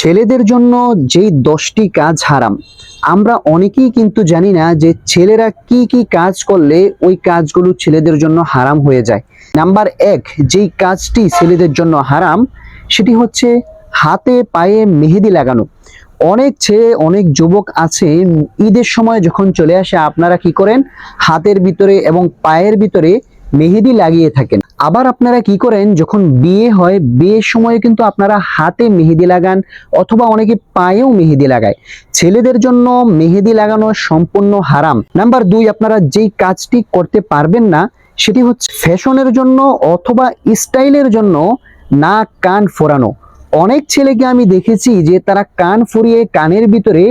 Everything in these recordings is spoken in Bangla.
ছেলেদের জন্য যেই দশটি কাজ হারাম, আমরা অনেকেই কিন্তু জানি না যে ছেলেরা কি কি কাজ করলে ওই কাজগুলো ছেলেদের জন্য হারাম হয়ে যায়। নাম্বার এক, যেই কাজটি ছেলেদের জন্য হারাম, সেটি হচ্ছে হাতে পায়ে মেহেদি লাগানো। অনেক ছেলে, অনেক যুবক আছে, ঈদের সময় যখন চলে আসে, আপনারা কি করেন? হাতের ভিতরে এবং পায়ের ভিতরে মেহেদি লাগিয়ে থাকেন। আবার আপনারা কি করেন, যখন বিয়ে হয়, বিয়ের সময় কিন্তু আপনারা হাতে মেহেদি লাগান অথবা অনেকে পায়েও মেহেদি লাগায়। ছেলেদের জন্য মেহেদি লাগানো সম্পূর্ণ হারাম। নাম্বার দুই, আপনারা যেই কাজটি করতে পারবেন না, সেটি হচ্ছে ফ্যাশনের জন্য অথবা স্টাইলের জন্য না কান ফোরানো অনেক ছেলেকে আমি দেখেছি যে তারা কান ফুরিয়ে কানের ভিতরে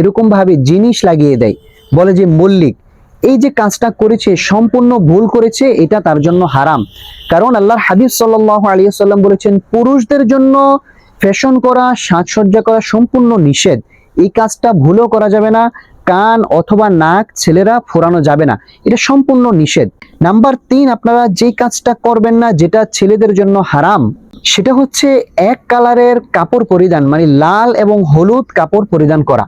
এরকম ভাবে জিনিস লাগিয়ে দেয়। বলে যে মল্লিক এই যে কাজটা করেছে, সম্পূর্ণ ভুল করেছে, এটা তার জন্য হারাম। কারণ আল্লাহর হাবিব সাল্লাহ আলিয়াল্লাম বলেছেন, পুরুষদের জন্য ফ্যাশন করা, সাজসজ্জা করা সম্পূর্ণ নিষেধ। এই কাজটা ভুলও করা যাবে না, কান অথবা নাক ছেলেরা ফোরানো যাবে না। এটা সম্পূর্ণ নিষেধ। নাম্বার তিন, আপনারা যে কাজটা করবেন না, যেটা ছেলেদের জন্য হারাম সেটা হচ্ছে এক কালারের কাপড় পরিধান মানে লাল এবং হলুদ কাপড় পরিধান করা।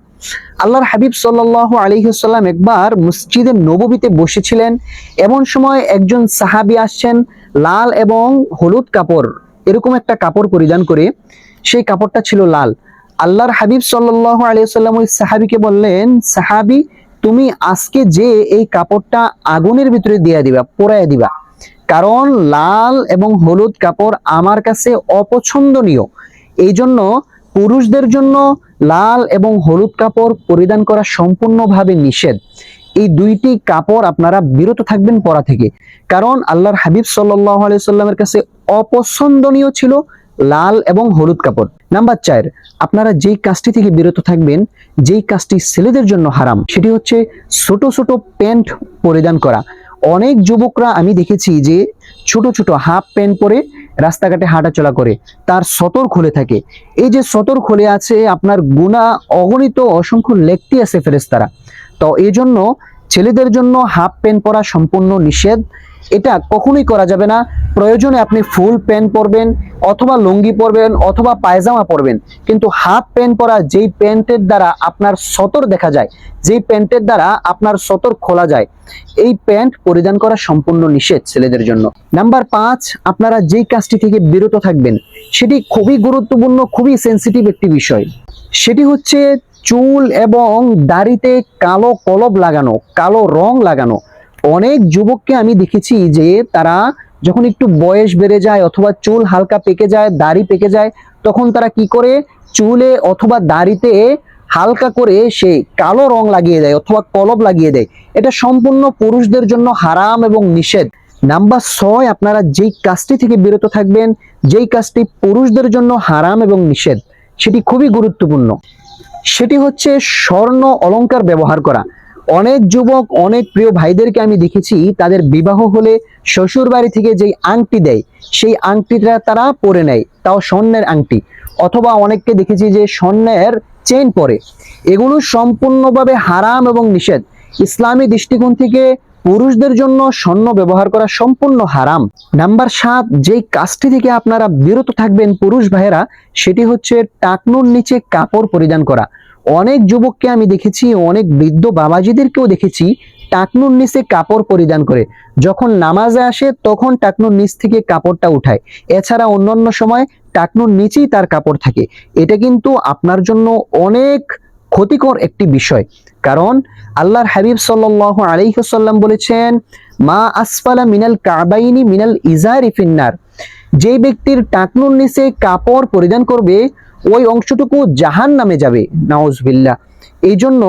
আল্লাহর হাবিব সাল্লাহ আলিহাল্লাম একবার মসজিদে নববীতে বসেছিলেন। এমন সময় একজন সাহাবি আসছেন, লাল এবং হলুদ কাপড়, এরকম একটা কাপড় পরিধান করে। সেই কাপড়টা ছিল লাল। আল্লাহর হাবিব সাল্লাহ আলিয়াল্লাম ওই সাহাবিকে বললেন, সাহাবি, তুমি আজকে যে এই কাপড়টা আগুনের ভিতরে দিয়ে দিবা পোড়ায় দিবা কারণ লাল এবং হলুদ কাপড় আমার কাছে অপছন্দনীয়। এই জন্য পুরুষদের জন্য লাল এবং হলুদ কাপড় পরিধান করা সম্পূর্ণভাবে নিষেধ। এই দুইটি কাপড় আপনারা বিরত থাকবেন পরা থেকে। কারণ আল্লাহর হাবিব সাল্লাহ সাল্লামের কাছে অপছন্দনীয় ছিল লাল এবং হলুদ কাপড়। নাম্বার চার, আপনারা যেই কাজটি থেকে বিরত থাকবেন, যেই কাজটি ছেলেদের জন্য হারাম, সেটি হচ্ছে ছোট ছোট প্যান্ট পরিধান করা। অনেক যুবকরা আমি দেখেছি যে ছোট ছোট হাফ প্যান্ট পরে রাস্তাঘাটে হাঁটাচলা করে। তার সতর খুলে থাকে। এই যে সতর খুলে আছে আপনার গুণা অগণিত অসংখ্য লেখতে আছে ফেরেস্তারা তো এই জন্য ছেলেদের জন্য হাফ প্যান্ট পরা সম্পূর্ণ নিষেধ। এটা কখনোই করা যাবে না। প্রয়োজনে আপনি ফুল প্যান্ট পরবেন, অথবা লুঙ্গি পরবেন, অথবা পায়জামা পরবেন। কিন্তু হাফ প্যান্ট পরা যেই প্যান্টের দ্বারা আপনার সতর দেখা যায়, যেই প্যান্টের দ্বারা আপনার সতর খোলা যায়, এই প্যান্ট পরিধান করা সম্পূর্ণ নিষেধ ছেলেদের জন্য। নাম্বার পাঁচ, আপনারা যেই কাজটি থেকে বিরত থাকবেন, সেটি খুবই গুরুত্বপূর্ণ, খুবই সেন্সিটিভ একটি বিষয়। সেটি হচ্ছে চুল এবং দাড়িতে কালো কলব লাগানো, কালো রং লাগানো। অনেক যুবককে আমি দেখেছি যে তারা যখন একটু বয়স বেড়ে যায় অথবা চুল হালকা পেকে যায়, দাড়ি পেকে যায়, তখন তারা কি করে? চুলে অথবা দাড়িতে হালকা করে সে কালো রং লাগিয়ে দেয় অথবা কলব লাগিয়ে দেয়। এটা সম্পূর্ণ পুরুষদের জন্য হারাম এবং নিষেধ। নাম্বার ছয়, আপনারা যেই কাজটি থেকে বিরত থাকবেন, যেই কাজটি পুরুষদের জন্য হারাম এবং নিষেধ, সেটি খুবই গুরুত্বপূর্ণ। সেটি হচ্ছে স্বর্ণ অলংকার ব্যবহার করা। অনেক যুবক, অনেক প্রিয় ভাইদেরকে আমি দেখেছি, তাদের বিবাহ হলে শ্বশুর বাড়ি থেকে যেই আংটি দেয়, সেই আংটিটা তারা পরে নেয়, তাও স্বর্ণের আংটি। অথবা অনেককে দেখেছি যে স্বর্ণের চেন পরে। এগুলো সম্পূর্ণভাবে হারাম এবং নিষেধ। ইসলামী দৃষ্টিকোণ থেকে পুরুষদের জন্য স্বর্ণ ব্যবহার করা সম্পূর্ণ হারাম। নাম্বার সাত, যেই কাজটি থেকে আপনারা বিরত থাকবেন পুরুষ ভাইয়েরা, সেটি হচ্ছে টাকনুর নিচে কাপড় পরিধান করা। অনেক যুবককে আমি দেখেছি, অনেক বৃদ্ধ বাবাজিদেরকেও দেখেছি, টাকনুর নিচে কাপড় পরিধান করে। যখন নামাজে আসে, তখন টাকনুর নিচ থেকে কাপড়টা উঠায়। এছাড়া অন্যান্য সময় টাকনুর নিচেই তার কাপড় থাকে। এটা কিন্তু আপনার জন্য অনেক ক্ষতিকর একটি বিষয়। কারণ আল্লাহর হাবিব সাল্লাহ আলাইসাল্লাম বলেছেন, মা আসফালা মিনাল কাবাইনি মিনাল ইজারি ফিন্নার। যে ব্যক্তির টাকনুর নিচে কাপড় পরিধান করবে ওই অংশটুকু জাহান নামে যাবে নাওজবিল্লা এই জন্য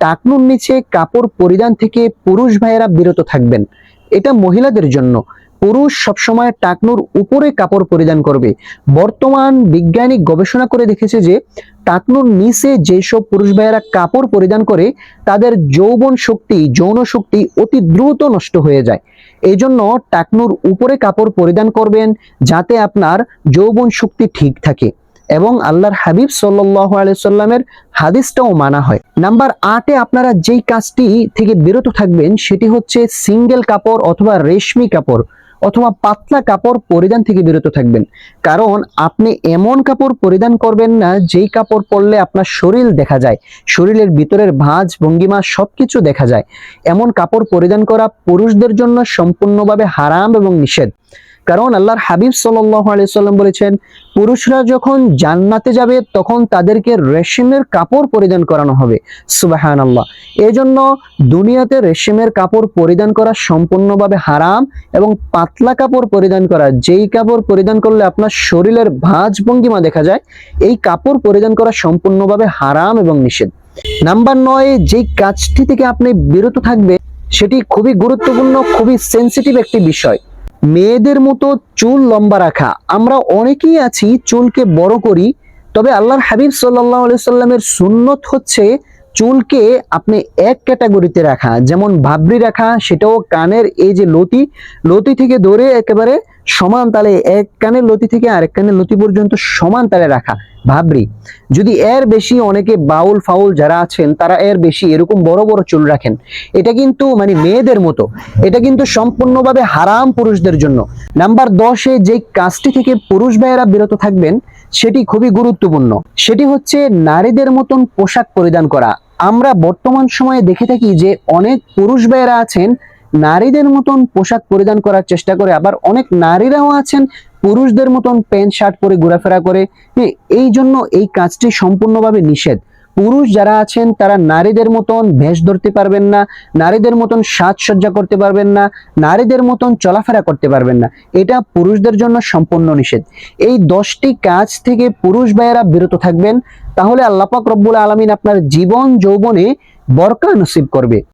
টাকনুর নিচে কাপড় পরিধান থেকে পুরুষ ভাইয়েরা বিরত থাকবেন। এটা মহিলাদের জন্য। পুরুষ সবসময় টাকনুর উপরে কাপড় পরিধান করবে। বর্তমান বিজ্ঞানিক গবেষণা করে দেখেছে যে, টাকনুর নিচে যেসব পুরুষ ভাইয়েরা কাপড় পরিধান করে, তাদের যৌবন শক্তি, যৌন শক্তি অতি দ্রুত নষ্ট হয়ে যায়। এই জন্য টাকনুর উপরে কাপড় পরিধান করবেন যাতে আপনার যৌবন শক্তি ঠিক থাকে। এবং আল্লাহর হাবিব সাল্লাহ আলাইসাল্লামের হাদিসটাও মানা হয়। নাম্বার আটে আপনারা যেই কাজটি থেকে বিরত থাকবেন সেটি হচ্ছে সিঙ্গেল কাপড় অথবা রেশমি কাপড় অথবা পাতলা কাপড় পরিধান থেকে বিরত থাকবেন। কারণ আপনি এমন কাপড় পরিধান করবেন না যেই কাপড় পরলে আপনার শরীর দেখা যায়, শরীরের ভিতরের ভাঁজ, ভঙ্গিমা সবকিছু দেখা যায়। এমন কাপড় পরিধান করা পুরুষদের জন্য সম্পূর্ণভাবে হারাম এবং নিষেধ। কারণ আল্লাহর হাবিব সাল্লাম বলেছেন, পুরুষরা যখন জান্নাতে যাবে, তখন তাদেরকে রেশমের কাপড় পরিধান করানো হবে। সুবাহান আল্লাহ এই জন্য দুনিয়াতে রেশমের কাপড় পরিধান করা সম্পূর্ণভাবে হারাম এবং পাতলা কাপড় পরিধান করা, যেই কাপড় পরিধান করলে আপনার শরীরের ভাঁজ ভঙ্গিমা দেখা যায়, এই কাপড় পরিধান করা সম্পূর্ণভাবে হারাম এবং নিষেধ। নাম্বার নয়, যেই কাজটি থেকে আপনি বিরত থাকবেন, সেটি খুবই গুরুত্বপূর্ণ, খুবই সেন্সিটিভ একটি বিষয়। মেয়েদের মতো চুল লম্বা রাখা। আমরা অনেকেই আছি চুলকে বড় করি, তবে আল্লাহর হাবিব সাল্লাহ সাল্লামের সুন্নত হচ্ছে চুলকে আপনি এক ক্যাটাগরিতে রাখা। যেমন ভাবরি রাখা, সেটাও কানের এই যে লতি লতি থেকে ধরে একেবারে সমান তালে এক কানের লতি থেকে আরেক কানের লতি পর্যন্ত সমান তালে রাখা। ভাবরি, যদি এর বেশি অনেকে বাউল, ফাউল যারা আছেন, তারা এর বেশি এরকম বড় বড় চুল রাখেন। এটা কিন্তু মানে মেয়েদের মতো। এটা কিন্তু সম্পূর্ণভাবে হারাম পুরুষদের জন্য। নাম্বার দশে যে কাজটি থেকে পুরুষ ভাইয়েরা বিরত থাকবেন, সেটি খুবই গুরুত্বপূর্ণ। সেটি হচ্ছে নারীদের মতন পোশাক পরিধান করা। আমরা বর্তমান সময়ে দেখে থাকি যে অনেক পুরুষ ভাইয়েরা আছেন নারীদের মতন পোশাক পরিধান করার চেষ্টা করে আবার অনেক নারীরাও আছেন পুরুষদের মতন প্যান্ট শার্ট পরে ঘোরাফেরা করে। হ্যাঁ, এই জন্য এই কাজটি সম্পূর্ণভাবে নিষেধ। পুরুষ যারা আছেন তারা নারীদের মতন ভেষ ধরতে পারবেন না নারীদের মতন সাজসজ্জা করতে পারবেন না নারীদের মতন চলাফেরা করতে পারবেন না। এটা পুরুষদের জন্য সম্পূর্ণ নিষেধ। এই দশটি কাজ থেকে পুরুষ ভাইয়েরা বিরত থাকবেন তাহলে আল্লাপাক রব্বুল আলমিন আপনার জীবন যৌবনে বরকা নসিব করবে।